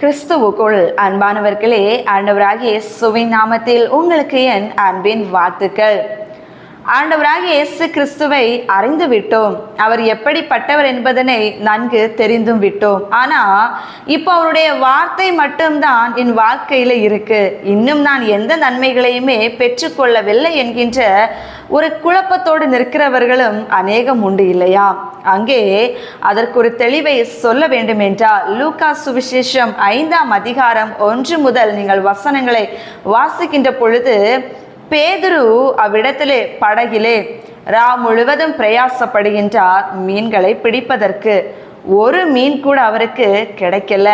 கிறிஸ்துவுக்குள் அன்பானவர்களே ஆண்டவராகிய சுவை நாமத்தில் உங்களுக்கு என் அன்பின் வாழ்த்துக்கள். ஆண்டவராகிய இயேசு கிறிஸ்துவை அறிந்து விட்டோம். அவர் எப்படிப்பட்டவர் என்பதனை நன்கு தெரிந்தும் விட்டோம். ஆனா இப்போ அவருடைய வார்த்தை மட்டும்தான் என் வாழ்க்கையில இருக்கு. இன்னும் நான் எந்த நன்மைகளையுமே பெற்றுக்கொள்ளவில்லை என்கின்ற ஒரு குழப்பத்தோடு நிற்கிறவர்களும் அநேகம் உண்டு இல்லையா? அங்கே அதற்கு ஒரு தெளிவை சொல்ல வேண்டும் என்றால் லூகா சுவிசேஷம் ஐந்தாம் அதிகாரம் ஒன்று முதல் நீங்கள் வசனங்களை வாசிக்கின்ற பொழுது பேதுரு அவ்விடத்திலே படகிலே ரா முழுவதும் பிரயாசப்படுகின்றார் மீன்களை பிடிப்பதற்கு. ஒரு மீன் கூட அவருக்கு கிடைக்கல.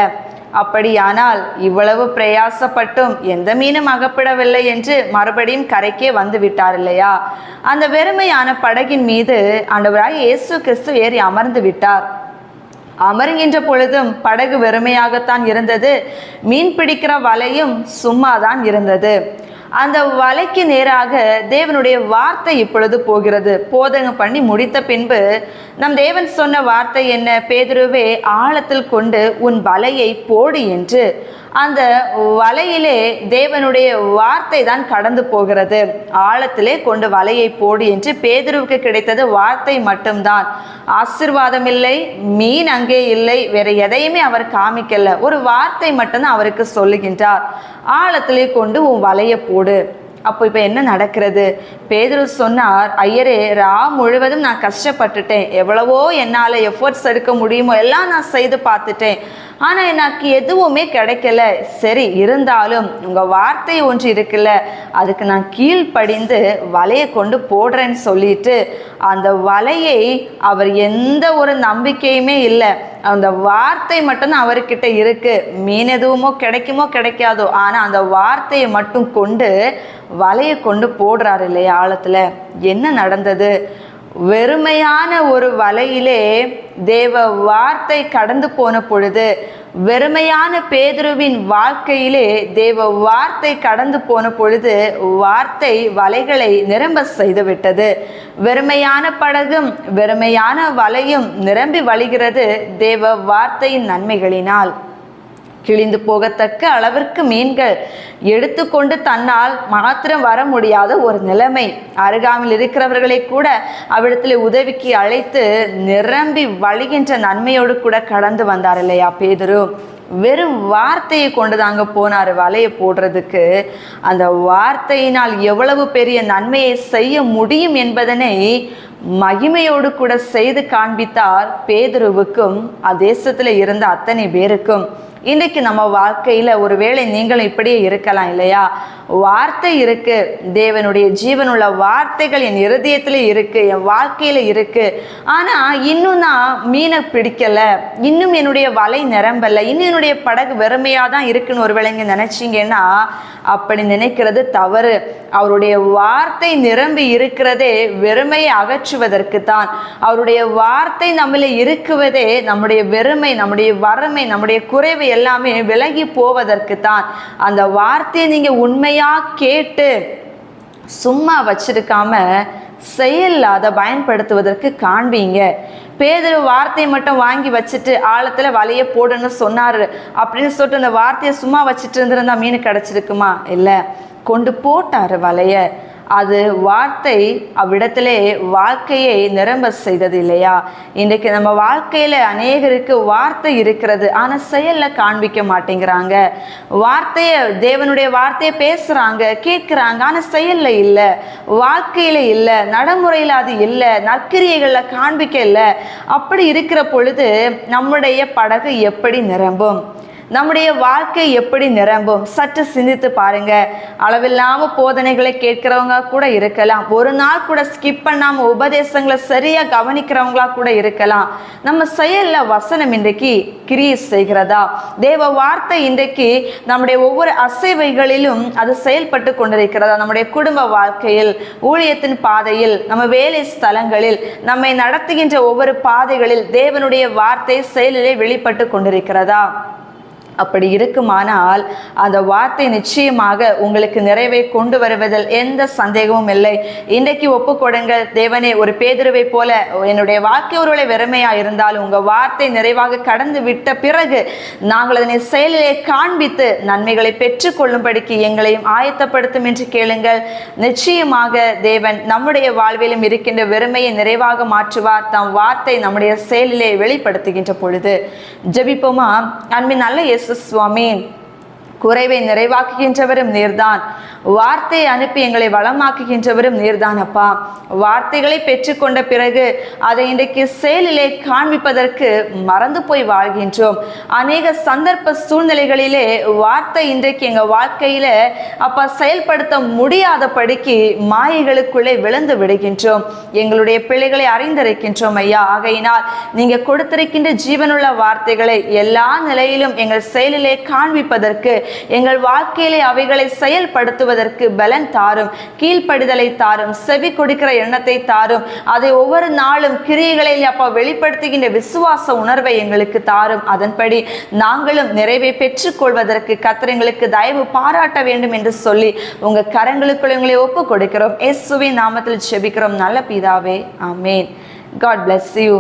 அப்படியானால் இவ்வளவு பிரயாசப்பட்டும் எந்த மீனும் அகப்படவில்லை என்று மறுபடியும் கரைக்கே வந்து விட்டார் இல்லையா? அந்த வெறுமையான படகின் மீது ஆண்டவராய் இயேசு கிறிஸ்து ஏறி அமர்ந்து விட்டார். அமருகின்ற பொழுதும் படகு வெறுமையாகத்தான் இருந்தது. மீன் பிடிக்கிற வலையும் சும்மாதான் இருந்தது. அந்த வலைக்கு நேராக தேவனுடைய வார்த்தை இப்பொழுது போகிறது. போதகம் பண்ணி முடித்த பின்பு நம் தேவன் சொன்ன வார்த்தை என்ன? பேதுருவே ஆழத்தில் கொண்டு உன் வலையை போடு என்று. அந்த வலையிலே தேவனுடைய வார்த்தை தான் கடந்து போகிறது. ஆழத்திலே கொண்டு வலையை போடு என்று பேதுருவுக்கு கிடைத்தது வார்த்தை மட்டும்தான். ஆசிர்வாதம் இல்லை மீன் அங்கே இல்லை வேற எதையுமே அவர் காமிக்கல. ஒரு வார்த்தை மட்டும்தான் அவருக்கு சொல்லுகின்றார். ஆழத்திலே கொண்டு உன் வலையை ஓடு. அப்போ இப்போ என்ன நடக்கிறது? பேதுரு சொன்னார் ஐயரே ரா முழுவதும் நான் கஷ்டப்பட்டுட்டேன். எவ்வளவோ என்னால் எஃபர்ட்ஸ் எடுக்க முடியுமோ எல்லாம் நான் செய்து பார்த்துட்டேன். ஆனால் எனக்கு எதுவுமே கிடைக்கல. சரி இருந்தாலும் உங்கள் வார்த்தை ஒன்று இருக்குல்ல அதுக்கு நான் கீழ்ப்படிந்து வலையை கொண்டு போடுறேன்னு சொல்லிட்டு அந்த வலையை அவர் எந்த ஒரு நம்பிக்கையுமே இல்லை. அந்த வார்த்தை மட்டும்தான் அவர்கிட்ட இருக்கு. மீன் எதுவுமோ கிடைக்குமோ கிடைக்காதோ ஆனால் அந்த வார்த்தையை மட்டும் கொண்டு வலையை கொண்டு போடுறாரு இல்லையா ஆழத்தில். என்ன நடந்தது? வெறுமையான ஒரு வலையிலே தேவ வார்த்தை கடந்து போன பொழுது வெறுமையான பேதுருவின் வாழ்க்கையிலே தேவ வார்த்தை கடந்து போன பொழுது வார்த்தை வலைகளை நிரம்ப செய்துவிட்டது. வெறுமையான படகும் வெறுமையான வலையும் நிரம்பி வழிகிறது தேவ வார்த்தையின் நன்மைகளினால். கிழிந்து போகத்தக்க அளவிற்கு மீன்கள் எடுத்துக்கொண்டு தன்னால் மாத்திரம் வர முடியாத ஒரு நிலைமை. அருகாமில் இருக்கிறவர்களை கூட அவ்விடத்தில் உதவிக்கு அழைத்து நிரம்பி வழிகின்ற நன்மையோடு கூட கடந்து வந்தார் இல்லையா பேதுரு? வெறும் வார்த்தையை கொண்டு தாங்க போனார் வலையை போடுறதுக்கு. அந்த வார்த்தையினால் எவ்வளவு பெரிய நன்மையை செய்ய முடியும் என்பதனை மகிமையோடு கூட செய்து காண்பித்தார் பேதுருவுக்கும் அதேசத்தில் இருந்த அத்தனை பேருக்கும். இன்றைக்கு நம்ம வாழ்க்கையில் ஒருவேளை நீங்களும் இப்படியே இருக்கலாம் இல்லையா? வார்த்தை இருக்கு. தேவனுடைய ஜீவனுள்ள வார்த்தைகள் என் இருதயத்தில் இருக்கு என் வாழ்க்கையில் இருக்கு. ஆனால் இன்னும் நான் மீனை பிடிக்கல. இன்னும் என்னுடைய வலை நிரம்பல. இன்னும் என்னுடைய படகு வெறுமையாக தான் இருக்குன்னு ஒருவேளை இங்கே நினைச்சீங்கன்னா அப்படி நினைக்கிறது தவறு. அவருடைய வார்த்தை நிரம்பி இருக்கிறதே வெறுமையை அகற்றுவதற்கு தான். அவருடைய வார்த்தை நம்மள இருக்குவதே நம்முடைய வெறுமை நம்முடைய வறுமை நம்முடைய குறைவை எல்லாமே விலகி போவதற்கு தான் அந்த வார்த்தையை நீங்கள் உண்மையா கேட்டு சும்மா வச்சிருக்காம செயலில் அதை பயன்படுத்துவதற்கு காண்பீங்க. பேதர் வார்த்தையை மட்டும் வாங்கி வச்சுட்டு ஆழத்தில் வலைய போடுன்னு சொன்னார் அப்படின்னு சொல்லிட்டு அந்த வார்த்தையை சும்மா வச்சுட்டு இருந்திருந்தா மீன் கிடச்சிருக்குமா? இல்லை. கொண்டு போட்டார் வலையை. அது வார்த்தை அவ்விடத்திலே வாழ்க்கையை நிரம்ப செய்தது இல்லையா? இன்றைக்கு நம்ம வாழ்க்கையில் அநேகருக்கு வார்த்தை இருக்கிறது. ஆனால் செயலில் காண்பிக்க மாட்டேங்கிறாங்க. வார்த்தையை தேவனுடைய வார்த்தையை பேசுகிறாங்க கேட்குறாங்க. ஆனால் செயலில் இல்லை. வாழ்க்கையில் இல்லை. நடைமுறையில் அது இல்லை. நற்கிரியைகளில் காண்பிக்க இல்லை. அப்படி இருக்கிற பொழுது நம்முடைய படகு எப்படி நிரம்பும்? நம்முடைய வாழ்க்கை எப்படி நிரம்பும்? சற்று சிந்தித்து பாருங்க. அளவில்லாம போதனைகளை கேட்கிறவங்க கூட இருக்கலாம். ஒரு நாள் கூட ஸ்கிப் பண்ணாம உபதேசங்களை சரியா கவனிக்கிறவங்களா கூட இருக்கலாம். நம்ம செயல்ல வசனம் இன்றைக்கு கிரியை செய்கிறதா? தேவ வார்த்தை இன்றைக்கு நம்முடைய ஒவ்வொரு அசைவைகளிலும் அது செயல்பட்டு கொண்டிருக்கிறதா? நம்முடைய குடும்ப வாழ்க்கையில் ஊழியத்தின் பாதையில் நம்ம வேலை ஸ்தலங்களில் நம்மை நடத்துகின்ற ஒவ்வொரு பாதைகளில் தேவனுடைய வார்த்தை செயலிலே வெளிப்பட்டு கொண்டிருக்கிறதா? அப்படி இருக்குமானால் அந்த வார்த்தை நிச்சயமாக உங்களுக்கு நிறைவை கொண்டு வருவதில் எந்த சந்தேகமும் இல்லை. இன்றைக்கு ஒப்பு கொடுங்கள் தேவனே ஒரு பேதுருவை போல என்னுடைய வாழ்க்கை ஒருவேளை வெறுமையா இருந்தால் உங்க வார்த்தை நிறைவாக கடந்து விட்ட பிறகு நாங்கள் அதனை செயலிலே காண்பித்து நன்மைகளை பெற்றுக்கொள்ளும்படிக்கு எங்களையும் ஆயத்தப்படுத்தும் என்று கேளுங்கள். நிச்சயமாக தேவன் நம்முடைய வாழ்விலும் இருக்கின்ற வெறுமையை நிறைவாக மாற்றுவார். தம் வார்த்தை நம்முடைய செயலிலே வெளிப்படுத்துகின்ற பொழுது ஜெபிப்போமா? அன்பின் நல்ல இயேசு சுவாமி குறைவை நிறைவாக்குகின்றவரும் நீர்தான். வார்த்தையை அனுப்பி எங்களை வளமாக்குகின்றவரும் நீர்தான் அப்பா வார்த்தைகளை பெற்றுக்கொண்ட பிறகு அதை இன்றைக்கு செயலிலே காண்பிப்பதற்கு மறந்து போய் வாழ்கின்றோம். அநேக சந்தர்ப்ப சூழ்நிலைகளிலே வார்த்தை இன்றைக்கு எங்கள் வாழ்க்கையில அப்பா செயல்படுத்த முடியாதபடிக்கு மாயைகளுக்குள்ளே விழுந்து விடுகின்றோம். எங்களுடைய பிள்ளைகளை அறிந்திருக்கின்றோம் ஐயா. ஆகையினால் நீங்க கொடுத்திருக்கின்ற ஜீவனுள்ள வார்த்தைகளை எல்லா நிலையிலும் எங்கள் செயலிலே காண்பிப்பதற்கு எங்கள் வாழ்க்கையிலே அவைகளை செயல்படுத்துவதற்கு பலன் தாரும் கீழ்ப்படுதலை தாரும் செவி கொடுக்கிற எண்ணத்தை தாரும். அதை ஒவ்வொரு நாளும் கிரியைகளில் அப்பா வெளிப்படுத்துகின்ற விசுவாச உணர்வை எங்களுக்கு தாரும். அதன்படி நாங்களும் நிறைவை பெற்றுக்கொள்வதற்கு கத்திரங்களுக்கு தயவு பாராட்ட வேண்டும் என்று சொல்லி உங்க கரங்களுக்குள் எங்களை ஒப்பு கொடுக்கிறோம். எஸ்வி நாமத்தில் செபிக்கிறோம் நல்ல பிதாவே ஆமேன். God bless you